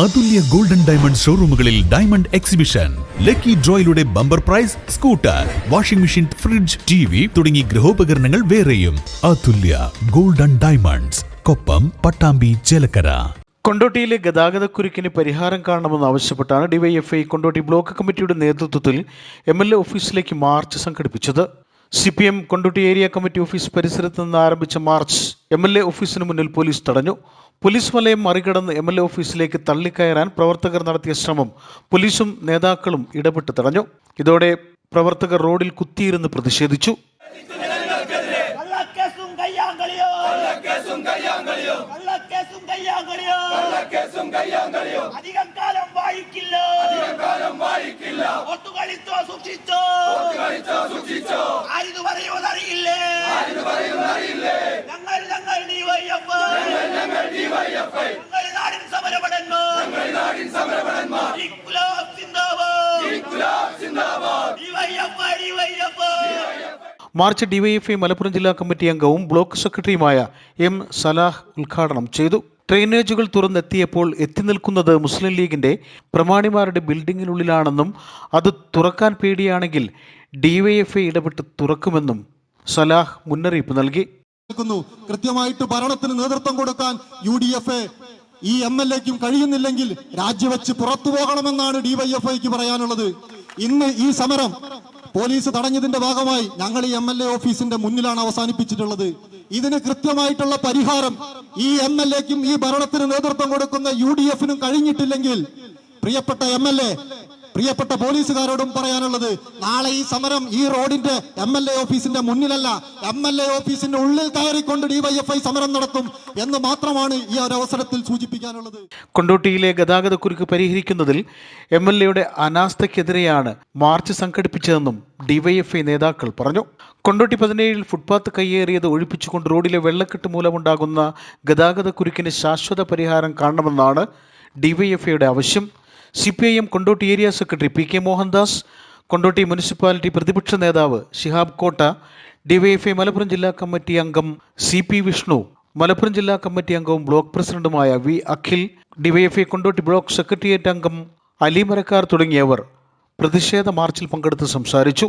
അതുല്യ golden diamond ഷോറൂമുകളിൽ diamond exhibition. Lucky ഡ്രോയിലൂടെ bumper prize scooter washing machine fridge T V തുടങ്ങി ഗൃഹോപകരണങ്ങൾ വേറെയും. Athulya golden diamonds Koppam Pattambi Chelakkara. കൊണ്ടോട്ടിയിലെ ഗതാഗതക്കുരുക്കിന് പരിഹാരം കാണണമെന്ന് ആവശ്യപ്പെട്ടാണ് ഡിവൈഎഫ്ഐ കൊണ്ടോട്ടി ബ്ലോക്ക് കമ്മിറ്റിയുടെ നേതൃത്വത്തിൽ എം എൽ എ ഓഫീസിലേക്ക് മാർച്ച് സംഘടിപ്പിച്ചത്. C P M Kondotty area committee office പരിസരത്ത് നിന്ന് ആരംഭിച്ച മാർച്ച് എം എൽ എ ഓഫീസിന് മുന്നിൽ പോലീസ് തടഞ്ഞു. പോലീസ് വലയം മറികടന്ന് എം എൽ എ ഓഫീസിലേക്ക് തള്ളിക്കയറാൻ പ്രവർത്തകർ നടത്തിയ ശ്രമം പോലീസും നേതാക്കളും ഇടപെട്ട് തടഞ്ഞു. ഇതോടെ പ്രവർത്തകർ റോഡിൽ കുത്തിയിരുന്ന് പ്രതിഷേധിച്ചു. അധികം കാലം വായിക്കില്ല സൂക്ഷിച്ചോ? സൂക്ഷിച്ചോ? മാർച്ച് ഡിവൈഎഫ്ഐ മലപ്പുറം ജില്ലാ കമ്മിറ്റി അംഗവും ബ്ലോക്ക് സെക്രട്ടറിയുമായ എം സലാഹ് ഉദ്ഘാടനം ചെയ്തു. ഡ്രെയിനേജുകൾ തുറന്നെത്തിയപ്പോൾ എത്തി നിൽക്കുന്നത് മുസ്ലിം ലീഗിന്റെ പ്രമാണിമാരുടെ ബിൽഡിങ്ങിനുള്ളിലാണെന്നും അത് തുറക്കാൻ പേടിയാണെങ്കിൽ ഡിവൈഎഫ്ഐ ഇടപെട്ട് തുറക്കുമെന്നും സലാഹ് മുന്നറിയിപ്പ് നൽകി. കൃത്യമായിട്ട് ഭരണത്തിന് നേതൃത്വം കൊടുക്കാൻ യു ഡി എഫ് ഈ എം എൽ എക്കും കഴിയുന്നില്ലെങ്കിൽ രാജിവെച്ച് പുറത്തു പോകണമെന്നാണ് ഡിവൈഎഫ്ഐക്ക് പറയാനുള്ളത്. ഇന്ന് ഈ സമരം പോലീസ് തടഞ്ഞതിന്റെ ഭാഗമായി ഞങ്ങൾ ഈ എം എൽ എ ഓഫീസിന്റെ മുന്നിലാണ് അവസാനിപ്പിച്ചിട്ടുള്ളത്. ഇതിന് കൃത്യമായിട്ടുള്ള പരിഹാരം ഈ എം എൽ എക്കും ഈ ഭരണത്തിന് നേതൃത്വം കൊടുക്കുന്ന യു ഡി എഫിനും കഴിഞ്ഞിട്ടില്ലെങ്കിൽ പ്രിയപ്പെട്ട എം എൽ എ പ്രിയപ്പെട്ട പോലീസുകാരോടും പറയാനുള്ളത് നാളെ ഈ സമരം ഈ റോഡിന്റെ എം എൽ എ ഓഫീസിന്റെ മുന്നിലല്ല എം എൽ എ ഓഫീസിന്റെ ഉള്ളിൽ കയറിക്കൊണ്ട് ഡിവൈഎഫ്ഐ സമരം നടത്തും എന്ന് മാത്രമാണ് ഈ ഒരു അവസരത്തിൽ സൂചിപ്പിക്കാനുള്ളത്. കൊണ്ടോട്ടിയിലെ ഗതാഗതക്കുരുക്ക് പരിഹരിക്കുന്നതിൽ എം എൽ എയുടെ അനാസ്ഥയ്ക്കെതിരെയാണ് മാർച്ച് സംഘടിപ്പിച്ചതെന്നും ഡിവൈഎഫ്ഐ നേതാക്കൾ പറഞ്ഞു. കൊണ്ടോട്ടി പതിനേഴിൽ ഫുട്പാത്ത് കയ്യേറിയത് ഒഴിപ്പിച്ചുകൊണ്ട് റോഡിലെ വെള്ളക്കെട്ട് മൂലമുണ്ടാകുന്ന ഗതാഗതക്കുരുക്കിന് ശാശ്വത പരിഹാരം കാണണമെന്നാണ് ഡിവൈഎഫ്ഐയുടെ ആവശ്യം. C P I M Kondotty area secretary P K Mohandas Kondotty municipality പ്രതിപക്ഷ നേതാവ് ഷിഹാബ് കോട്ട ഡിവൈഎഫ്ഐ മലപ്പുറം ജില്ലാ കമ്മിറ്റി അംഗം സി പി വിഷ്ണു മലപ്പുറം ജില്ലാ കമ്മിറ്റി അംഗവും ബ്ലോക്ക് പ്രസിഡന്റുമായ V Akhil DYFI Kondotty block secretariat അംഗം അലി മരക്കാർ തുടങ്ങിയവർ പ്രതിഷേധ മാർച്ചിൽ പങ്കെടുത്ത് സംസാരിച്ചു.